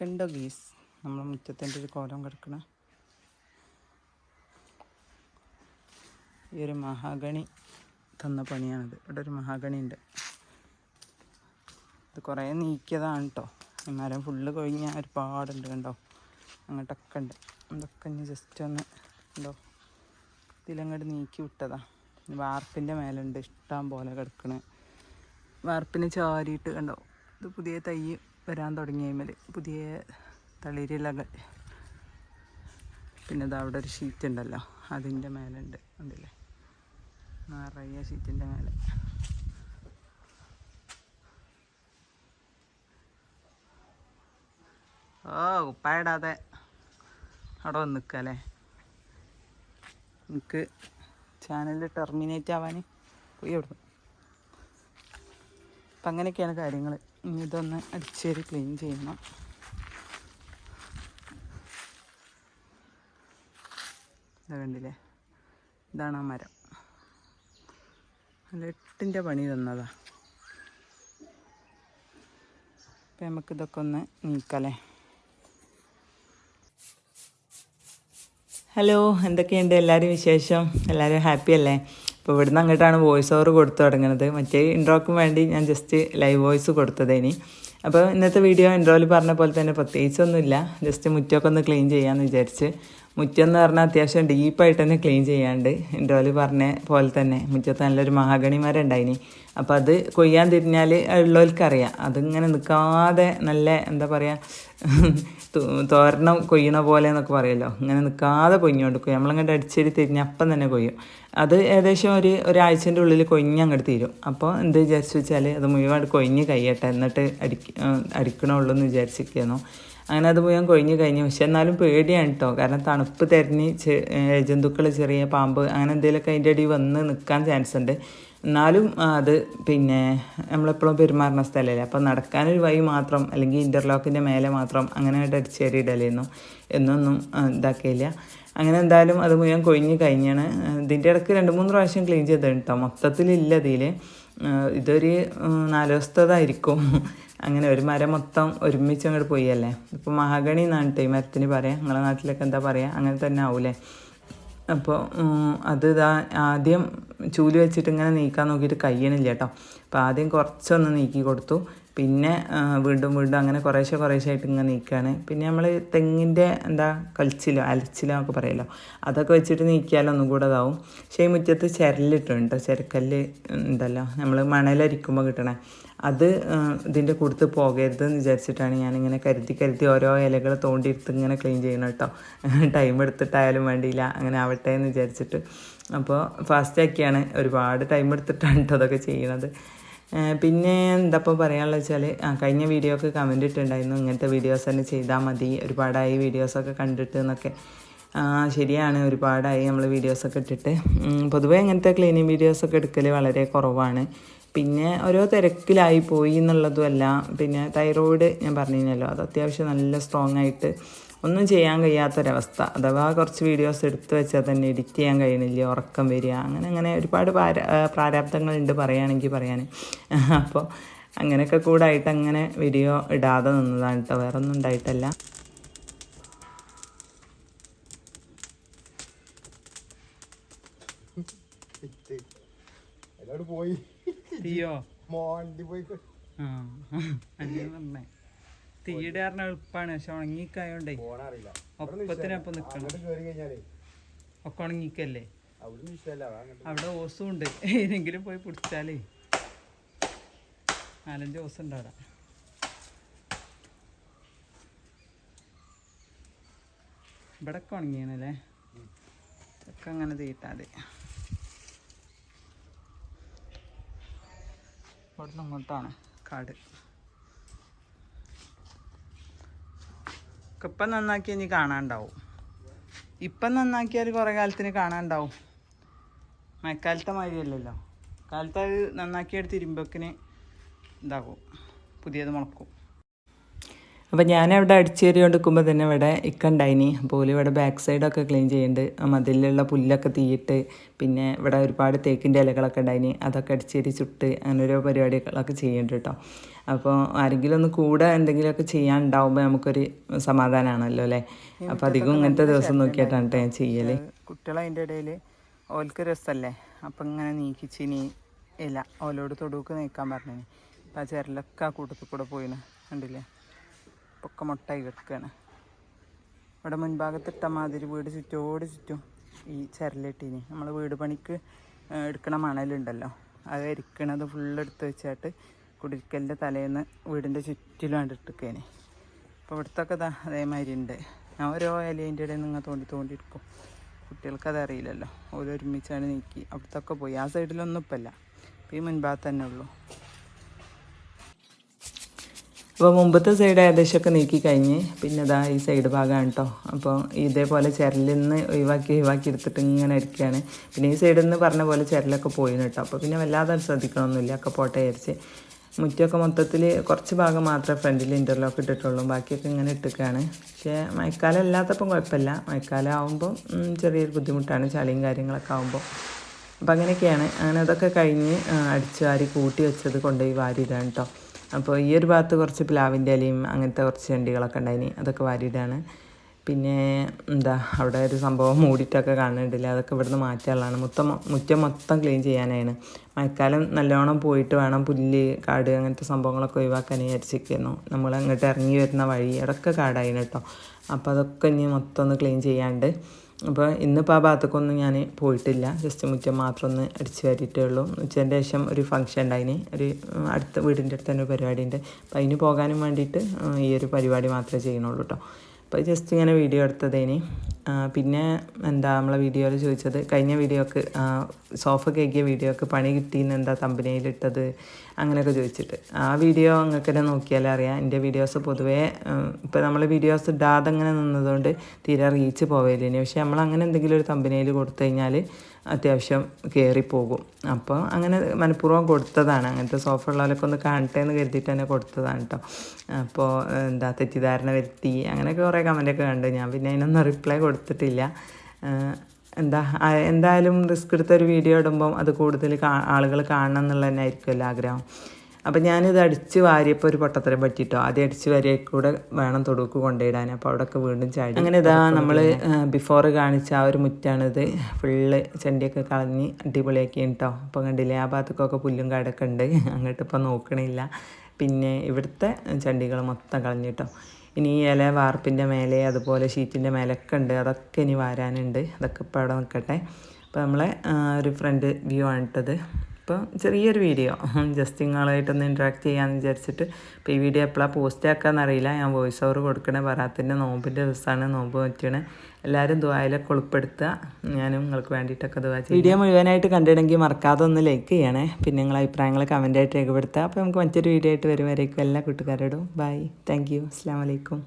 കണ്ടോ ഗീസ്. നമ്മൾ മുറ്റത്തിന്റെ ഒരു കോലം കിടക്കണ. ഈ ഒരു മഹാഗണി തന്ന പണിയാണിത്. ഇവിടെ ഒരു മഹാഗണി ഉണ്ട് ഇത് കുറേ നീക്കിയതാണ് കേട്ടോ മരം ഫുള്ള് കൊഴിഞ്ഞ ഒരുപാടുണ്ട് കണ്ടോ? അങ്ങോട്ടൊക്കെ ഉണ്ട്. അതൊക്കെ ഇനി ജസ്റ്റ് ഒന്ന് ഉണ്ടോ ഇതിലങ്ങോട്ട് നീക്കി വിട്ടതാ. വാർപ്പിന്റെ മേലുണ്ട്. ഇഷ്ടം പോലെ കിടക്കണ്. വാർപ്പിന് ചാരിയിട്ട് കണ്ടോ? ഇത് പുതിയ തൈ വരാൻ തുടങ്ങിയതിൽ പുതിയ തളിരിലകൾ. പിന്നെ ഇതാ അവിടെ ഒരു ഷീറ്റ് ഉണ്ടല്ലോ അതിന്റെ മേലുണ്ട് ഉണ്ടല്ലേ നിറയെ ഷീറ്റിന്റെ മേലെ. ഓ കുപ്പായിടാതെ അവിടെ വന്ന് നിൽക്കല്ലേ എനിക്ക് ചാനൽ ടെർമിനേറ്റ് ആവാൻ പോയി അവിടുന്ന്. അപ്പം അങ്ങനെയൊക്കെയാണ് കാര്യങ്ങൾ ഇനി ഇതൊന്ന് അടിച്ചേരി ക്ലീൻ ചെയ്യണം. ഇതാ കണ്ടില്ലേ? ഇതാണ് ആ മരം. നല്ല എട്ടിന്റെ പണി തന്നതാ. അപ്പം നമുക്ക് ഇതൊക്കെ ഒന്ന് നീക്കല്ലേ ഹലോ എന്തൊക്കെയുണ്ട്? എല്ലാവരും വിശേഷം? എല്ലാവരും ഹാപ്പി അല്ലേ? അപ്പോൾ ഇവിടുന്ന് അങ്ങോട്ടാണ് വോയിസ് ഓവർ കൊടുത്തു തുടങ്ങുന്നത്. മറ്റേ ഇൻട്രോക്കും വേണ്ടി ഞാൻ ജസ്റ്റ് ലൈവ് വോയിസ് കൊടുത്തതേനി അപ്പോൾ ഇന്നത്തെ വീഡിയോ ഇൻട്രോയിൽ പറഞ്ഞ പോലെ തന്നെ പ്രത്യേകിച്ചൊന്നുമില്ല. ജസ്റ്റ് മുറ്റമൊക്കെ ഒന്ന് ക്ലീൻ ചെയ്യാമെന്ന് വിചാരിച്ച്. മുറ്റം എന്ന് പറഞ്ഞാൽ അത്യാവശ്യം ഡീപ്പായിട്ട് തന്നെ ക്ലീൻ ചെയ്യാണ്ട് എന്റെ ഓൽ പറഞ്ഞ പോലെ തന്നെ മുറ്റത്ത് നല്ലൊരു മഹാഗണി മരം ഉണ്ടായിനി. അപ്പോൾ അത് കൊയ്യാൻ തിരിഞ്ഞാൽ ഉള്ളവർക്കറിയാം അതിങ്ങനെ നിൽക്കാതെ നല്ല എന്താ പറയുക തോരണം കൊയ്യണ പോലെ എന്നൊക്കെ പറയുമല്ലോ ഇങ്ങനെ നിൽക്കാതെ കൊയ്ഞ്ഞോണ്ട് കൊയ്യും. നമ്മളങ്ങോട്ട് അടിച്ചേരി തിരിഞ്ഞ് അപ്പം തന്നെ കൊയ്യും. അത് ഏകദേശം ഒരു ഒരാഴ്ചന്റെ ഉള്ളിൽ കൊഞ്ഞ് അങ്ങോട്ട് തീരും. അപ്പോൾ എന്ത് വിചാരിച്ചു വെച്ചാൽ അത് മുഴുവൻ കൊഞ്ഞ് കയ്യട്ടെ എന്നിട്ട് അടിക്ക അടിക്കണമുള്ളൂ എന്ന് വിചാരിച്ചിരിക്കുന്നു അങ്ങനെ അത് മുഴുവൻ കൊഴിഞ്ഞ് കഴിഞ്ഞു. പക്ഷെ എന്നാലും പേടിയാണ് കേട്ടോ കാരണം തണുപ്പ് തെരഞ്ഞ് ജന്തുക്കൾ ചെറിയ പാമ്പ് അങ്ങനെ എന്തെങ്കിലുമൊക്കെ അതിന്റെ അടി വന്ന് നിൽക്കാൻ ചാൻസ് ഉണ്ട് എന്നാലും അത് പിന്നെ നമ്മളെപ്പോഴും പെരുമാറുന്ന സ്ഥലമല്ലേ അപ്പോൾ നടക്കാനൊരു വഴി മാത്രം അല്ലെങ്കിൽ ഇന്റർലോക്കിന്റെ മേലെ മാത്രം അങ്ങനെ അടിച്ചു അടിച്ചേരി ഇടലായിരുന്നു എന്നൊന്നും ഇതാക്കിയില്ല അങ്ങനെ എന്തായാലും അത് മുഴുവൻ കൊഴിഞ്ഞ് കഴിഞ്ഞാണ് ഇതിന്റെ ഇടയ്ക്ക് രണ്ട് മൂന്ന് പ്രാവശ്യം ക്ലീൻ ചെയ്തിട്ടുണ്ടോ മൊത്തത്തിലില്ല ഇതിൽ ഇതൊരു നാലോസ്തതായിരിക്കും നാല് ദിവസത്തേതായിരിക്കും. അങ്ങനെ ഒരു മരം മൊത്തം ഒരുമിച്ച് അങ്ങോട്ട് പോയി അല്ലേ ഇപ്പോൾ മഹാഗണി എന്നാണ് ഈ മരത്തിന് പറയാം. നിങ്ങളെ നാട്ടിലൊക്കെ എന്താ പറയുക അങ്ങനെ തന്നെ ആവൂലേ? അപ്പോൾ അത് ഇതാ ആദ്യം ചൂൽ വെച്ചിട്ട് ഇങ്ങനെ നീക്കാൻ നോക്കിയിട്ട് കഴിയണില്ല കേട്ടോ അപ്പോൾ ആദ്യം കുറച്ചൊന്ന് നീക്കി കൊടുത്തു. പിന്നെ വീണ്ടും വീണ്ടും അങ്ങനെ കുറേശ്ശെ കുറേശ്ശെ ആയിട്ട് ഇങ്ങനെ നീക്കുകയാണ് പിന്നെ നമ്മൾ തെങ്ങിന്റെ എന്താ കളിച്ചിലോ അലച്ചിലോ ഒക്കെ പറയുമല്ലോ അതൊക്കെ വെച്ചിട്ട് നീക്കിയാൽ ഒന്നും കൂടെ ഇതാവും. പക്ഷേ ഈ മുറ്റത്ത് ചിരലിട്ടുണ്ട് ചിരക്കല്ല് ഉണ്ടല്ലോ നമ്മൾ മണലരിക്കുമ്പോൾ കിട്ടണേ. അത് ഇതിന്റെ കൊടുത്ത് പോകരുതെന്ന് വിചാരിച്ചിട്ടാണ് ഞാനിങ്ങനെ കരുതി കരുതി ഓരോ ഇലകൾ തോണ്ടിയെടുത്ത് ഇങ്ങനെ ക്ലീൻ ചെയ്യണം കേട്ടോ ടൈം എടുത്തിട്ടായാലും വേണ്ടിയില്ല അങ്ങനെ ആവട്ടെ എന്ന് വിചാരിച്ചിട്ട്. അപ്പോൾ ഫാസ്റ്റാക്കിയാണ് ഒരുപാട് ടൈം എടുത്തിട്ടാണ് കേട്ടോ അതൊക്കെ ചെയ്യണത്. പിന്നെ എന്താ ഇപ്പോൾ വെച്ചാൽ ആ കഴിഞ്ഞ വീഡിയോക്ക് കമന്റ് ഇട്ടുണ്ടായിരുന്നു ഇങ്ങനത്തെ വീഡിയോസ് തന്നെ ചെയ്താൽ മതി. ഒരുപാടായി വീഡിയോസൊക്കെ കണ്ടിട്ട് എന്നൊക്കെ. ശരിയാണ്. ഒരുപാടായി നമ്മൾ വീഡിയോസൊക്കെ ഇട്ടിട്ട്. പൊതുവേ ഇങ്ങനത്തെ ക്ലീനിങ് വീഡിയോസൊക്കെ എടുക്കൽ വളരെ കുറവാണ്. പിന്നെ ഓരോ തിരക്കിലായി പോയി എന്നുള്ളതുമല്ല. പിന്നെ തൈറോയിഡ് ഞാൻ പറഞ്ഞിരുന്നല്ലോ അത് അത്യാവശ്യം നല്ല സ്ട്രോങ് ആയിട്ട് ഒന്നും ചെയ്യാൻ കഴിയാത്തൊരവസ്ഥ. അഥവാ കുറച്ച് വീഡിയോസ് എടുത്തു വെച്ചാൽ തന്നെ എഡിറ്റ് ചെയ്യാൻ കഴിയണില്ല ഉറക്കം വരിക അങ്ങനെ അങ്ങനെ ഒരുപാട് പാര പ്രാരാബ്ദങ്ങളുണ്ട് പറയുകയാണെങ്കിൽ പറയാൻ അപ്പോൾ അങ്ങനെയൊക്കെ കൂടായിട്ട് അങ്ങനെ വീഡിയോ ഇടാതെ നിന്നതാണ് കേട്ടോ വേറെ ഒന്നും ഉണ്ടായിട്ടല്ല പോയി. മോണ്ടി പോയി. ആ അല്ലേ തീയുടെ കാരണം എളുപ്പമാണ് പക്ഷെ ഉണങ്ങിക്കായോണ്ടേ ഒപ്പത്തിനൊപ്പം നിക്കണം. ഒക്കെ ഉണങ്ങിക്കല്ലേ? അവിടെ ഓസും ഉണ്ട്. ഏതെങ്കിലും പോയി പിടിച്ചാലേ നാലഞ്ച് ഓസ് ഉണ്ട് അവിടെ. ഇവിടെ ഒക്കെ ഉണങ്ങിയാണല്ലേ ഒക്കെ അങ്ങനെ തീട്ടാതെ ഇവിടുന്ന് ഇങ്ങോട്ടാണ് കാട്. ഇപ്പം നന്നാക്കി ഇനി കാണാണ്ടാവും. ഇപ്പം നന്നാക്കിയാൽ കുറേ കാലത്തിന് കാണാണ്ടാവും. മഴക്കാലത്തെ മാതിരിയല്ലല്ലോ. കാലത്ത് അത് നന്നാക്കിയെടുത്ത് ഇരുമ്പക്കിന് ഇതാകും. പുതിയത് മുളക്കും. അപ്പോൾ ഞാൻ അവിടെ അടിച്ചേരി കൊണ്ടിരിക്കുമ്പോൾ തന്നെ ഇവിടെ ഇക്ക ഉണ്ടായിനി അപ്പോൾ ഓൽ ഇവിടെ ബാക്ക് സൈഡൊക്കെ ക്ലീൻ ചെയ്യുന്നുണ്ട് ആ മതിലിലുള്ള പുല്ലൊക്കെ തീയിട്ട് പിന്നെ ഇവിടെ ഒരുപാട് തേക്കിന്റെ ഇലകളൊക്കെ ഉണ്ടായിനി. അതൊക്കെ അടിച്ചേരി ചുട്ട് അങ്ങനെ ഓരോ പരിപാടികളൊക്കെ ചെയ്യുന്നുണ്ട് കേട്ടോ അപ്പോൾ ആരെങ്കിലും ഒന്ന് കൂടെ എന്തെങ്കിലുമൊക്കെ ചെയ്യാൻ ഉണ്ടാവുമ്പോൾ നമുക്കൊരു സമാധാനമാണല്ലോ അല്ലേ? അപ്പോൾ അധികം ഇങ്ങനത്തെ ദിവസം നോക്കിയിട്ടാണ് കേട്ടോ ഞാൻ ചെയ്യൽ കുട്ടികൾ അതിന്റെ ഇടയിൽ ഓൽക്ക് രസമല്ലേ അപ്പം ഇങ്ങനെ നീക്കിച്ചിനി ഇല. ഓലോട് തൊടുക്ക് നീക്കാൻ പറഞ്ഞു അപ്പം ആ ചിരലൊക്കെ ആ കൂട്ടത്തിൽ കൂടെ പോയിന്. കണ്ടില്ലേ? പൊക്കെ മുട്ടായി കിടക്കുകയാണ് ഇവിടെ മുൻഭാഗത്ത് ഇട്ട മാതിരി വീട് ചുറ്റോട് ചുറ്റും ഈ ചിരലിട്ടീനി. നമ്മൾ വീട് പണിക്ക് എടുക്കണ മണലുണ്ടല്ലോ. അത് ഇരിക്കണത് ഫുള്ള് എടുത്ത് വെച്ചിട്ട് കുടിക്കലിന്റെ തലേന്ന് വീടിന്റെ ചുറ്റിലും ഇട്ടിക്കേനെ അപ്പോൾ ഇവിടുത്തൊക്കെ ഇതാ അതേമാതിരി ഉണ്ട്. ഞാൻ ഓരോ ഇലേന്റെ ഇടയിൽ നിങ്ങൾ തോണ്ടി തോണ്ടി എടുക്കും. കുട്ടികൾക്ക് അതറിയില്ലല്ലോ ഓരോ ഒരുമിച്ചാണ് നീക്കി. അവിടുത്തൊക്കെ പോയി. ആ സൈഡിലൊന്നും ഇപ്പല്ല. ഇപ്പം ഈ മുൻഭാഗത്ത് തന്നെ ഉള്ളൂ. അപ്പോൾ മുമ്പത്തെ സൈഡ് ഏകദേശമൊക്കെ നീക്കി കഴിഞ്ഞ്. പിന്നെ ഇതാ ഈ സൈഡ് ഭാഗമാണ് കേട്ടോ അപ്പോൾ ഇതേപോലെ ചിരലിൽ നിന്ന് ഒഴിവാക്കി ഒഴിവാക്കി എടുത്തിട്ട് ഇങ്ങനെ ഇരിക്കുകയാണ് പിന്നെ ഈ സൈഡിൽ നിന്ന് പറഞ്ഞ പോലെ ചിരലൊക്കെ പോയിന് കേട്ടോ അപ്പോൾ പിന്നെ വല്ലാതെ ശ്രദ്ധിക്കണമൊന്നുമില്ല ഒക്കെ പോട്ടെ വിചാരിച്ച് മുറ്റമൊക്കെ മൊത്തത്തിൽ കുറച്ച് ഭാഗം മാത്രമേ ഫ്രണ്ടിൽ ഇന്റർലോക്ക് ഇട്ടിട്ടുള്ളൂ. ബാക്കിയൊക്കെ ഇങ്ങനെ ഇട്ടിക്കുകയാണ് പക്ഷേ മഴക്കാലം അല്ലാത്തപ്പം കുഴപ്പമില്ല. മഴക്കാലം ആകുമ്പോൾ ചെറിയൊരു ബുദ്ധിമുട്ടാണ്. ചളിയും കാര്യങ്ങളൊക്കെ ആകുമ്പോൾ അപ്പം അങ്ങനെയൊക്കെയാണ്. അങ്ങനെ അതൊക്കെ കഴിഞ്ഞ് അടിച്ച് വാരി കൂട്ടി വെച്ചത് കൊണ്ടുപോയി വാരി ഇതാണ് കേട്ടോ അപ്പോൾ ഈ ഒരു ഭാഗത്ത് കുറച്ച് പ്ലാവിന്റെ ഇലയും അങ്ങനത്തെ കുറച്ച് ചെണ്ടികളൊക്കെ ഉണ്ടായിനി അതൊക്കെ വാരിയിടാണ്. പിന്നെ എന്താ അവിടെ ഒരു സംഭവം മൂടിയിട്ടൊക്കെ കാണുന്നുണ്ടല്ലേ അതൊക്കെ ഇവിടുന്ന് മാറ്റാനുള്ളതാണ്. മൊത്തം മുറ്റം മൊത്തം ക്ലീൻ ചെയ്യാനാണ്. മഴക്കാലം നല്ലോണം പോയിട്ട് വേണം പുല്ല് കാട് അങ്ങനത്തെ സംഭവങ്ങളൊക്കെ ഒഴിവാക്കാൻ വിചാരിച്ചിരിക്കുന്നു. നമ്മൾ അങ്ങോട്ട് ഇറങ്ങി വരുന്ന വഴി അതൊക്കെ കാടായിരുന്നു കേട്ടോ. അപ്പോൾ അതൊക്കെ ഇനി മൊത്തം ഒന്ന് ക്ലീൻ ചെയ്യാണ്ട് അപ്പോൾ ഇന്നിപ്പോൾ ആ ഭാഗത്തേക്കൊന്നും ഞാൻ പോയിട്ടില്ല. ജസ്റ്റ് മുറ്റം മാത്രം ഒന്ന് അടിച്ചു വാരിയിട്ടേ ഉള്ളൂ. ഉച്ചേന്റെ ശേഷം ഒരു ഫംഗ്ഷൻ ഉണ്ടായിന്. ഒരു അടുത്ത വീടിന്റെ അടുത്ത് തന്നെ ഒരു പരിപാടി ഉണ്ട് അപ്പോൾ അതിന് പോകാനും വേണ്ടിയിട്ട് ഈ ഒരു പരിപാടി മാത്രമേ ചെയ്യണുള്ളൂ കേട്ടോ അപ്പോൾ ജസ്റ്റ് ഇങ്ങനെ വീഡിയോ എടുത്തതേനി. പിന്നെ എന്താ നമ്മളെ വീഡിയോയിൽ ചോദിച്ചത് കഴിഞ്ഞ വീഡിയോക്ക് സോഫ കേക്കിയ വീഡിയോക്ക് പണി കിട്ടിയെന്ന് എന്താ തമ്പനയിലിട്ടത് അങ്ങനെയൊക്കെ ചോദിച്ചിട്ട്. ആ വീഡിയോ നിങ്ങൾക്ക് തന്നെ നോക്കിയാലേ അറിയാം. എന്റെ വീഡിയോസ് പൊതുവേ ഇപ്പോൾ നമ്മൾ വീഡിയോസ് ഇടാതെ അങ്ങനെ നിന്നതുകൊണ്ട് തീരെ റീച്ച് പോവേലിനി പക്ഷേ നമ്മൾ അങ്ങനെ എന്തെങ്കിലും ഒരു തമ്പനയിൽ കൊടുത്തു കഴിഞ്ഞാൽ അത്യാവശ്യം കയറിപ്പോകും അപ്പോൾ അങ്ങനെ മനഃപൂർവം കൊടുത്തതാണ്. അങ്ങനത്തെ സോഫ ഉള്ളവരൊക്കെ ഒന്ന് കാണട്ടെ എന്ന് കരുതിയിട്ട് തന്നെ കൊടുത്തതാണ് കേട്ടോ അപ്പോൾ എന്താ തെറ്റിദ്ധാരണ വരുത്തി. അങ്ങനെയൊക്കെ കുറേ കമന്റൊക്കെ കണ്ടു. ഞാൻ പിന്നെ അതിനൊന്നും റിപ്ലൈ കൊടുത്തിട്ടില്ല. എന്താ എന്തായാലും റിസ്ക് എടുത്തൊരു വീഡിയോ ഇടുമ്പം അത് കൂടുതൽ ആളുകൾ കാണണം എന്നുള്ളതന്നെ ആയിരിക്കുമല്ലോ ആഗ്രഹം. അപ്പം ഞാനിത് അടിച്ച് വാരിയപ്പോൾ ഒരു പൊട്ടത്തരം പറ്റിയിട്ടോ ആദ്യം അടിച്ച് വാരിയ കൂടെ വേണം തൊടുക്ക് കൊണ്ടുപോയിടാൻ അപ്പോൾ അവിടെയൊക്കെ വീണ്ടും ചാടി അങ്ങനെ ഇതാ നമ്മൾ ബിഫോർ കാണിച്ച ആ ഒരു മുറ്റാണിത്. ഫുള്ള് ചെണ്ടിയൊക്കെ കളഞ്ഞ് അടിപൊളിയാക്കി കേട്ടോ അപ്പോൾ കണ്ടില്ലേ ആ ഭാഗത്തേക്കൊക്കെ പുല്ലും കാടൊക്കെ ഉണ്ട്. അങ്ങോട്ട് ഇപ്പോൾ നോക്കണില്ല. പിന്നെ ഇവിടുത്തെ ചണ്ടികൾ മൊത്തം കളഞ്ഞിട്ടോ. ഇനി ഈ ഇല വാർപ്പിന്റെ മേലെ അതുപോലെ ഷീറ്റിന്റെ മേലൊക്കെ ഉണ്ട്. അതൊക്കെ ഇനി വാരാനുണ്ട്. അതൊക്കെ ഇപ്പോൾ അവിടെ നിൽക്കട്ടെ അപ്പോൾ നമ്മളെ ഒരു ഫ്രണ്ട് വ്യൂ ആണ് ഇട്ടത് അപ്പോൾ ചെറിയൊരു വീഡിയോ ജസ്റ്റ് നിങ്ങളായിട്ടൊന്ന് ഇൻട്രാക്ട് ചെയ്യാമെന്ന് വിചാരിച്ചിട്ട്. ഇപ്പോൾ ഈ വീഡിയോ എപ്പോഴാണ് പോസ്റ്റ് ആക്കാമെന്ന് അറിയില്ല ഞാൻ വോയിസ് ഓവർ കൊടുക്കണേ പറയാത്തിന്റെ നോമ്പിന്റെ ദിവസമാണ് നോമ്പ് പറ്റണേ എല്ലാവരും ദുബായിലൊക്കെ ഉൾപ്പെടുത്തുക ഞാനും നിങ്ങൾക്ക് വേണ്ടിയിട്ടൊക്കെ ദുബാ വീഡിയോ മുഴുവനായിട്ട് കണ്ടിട്ടുണ്ടെങ്കിൽ മറക്കാതെ ഒന്ന് ലൈക്ക് ചെയ്യണേ. പിന്നെ നിങ്ങളെ അഭിപ്രായങ്ങൾ കമന്റായിട്ട് രേഖപ്പെടുത്തുക. അപ്പോൾ നമുക്ക് മറ്റൊരു വീഡിയോ ആയിട്ട് വരുമായിരിക്കും എല്ലാ കൂട്ടുകാരോടും. ബൈ താങ്ക് യു അസ്സാം വലൈക്കും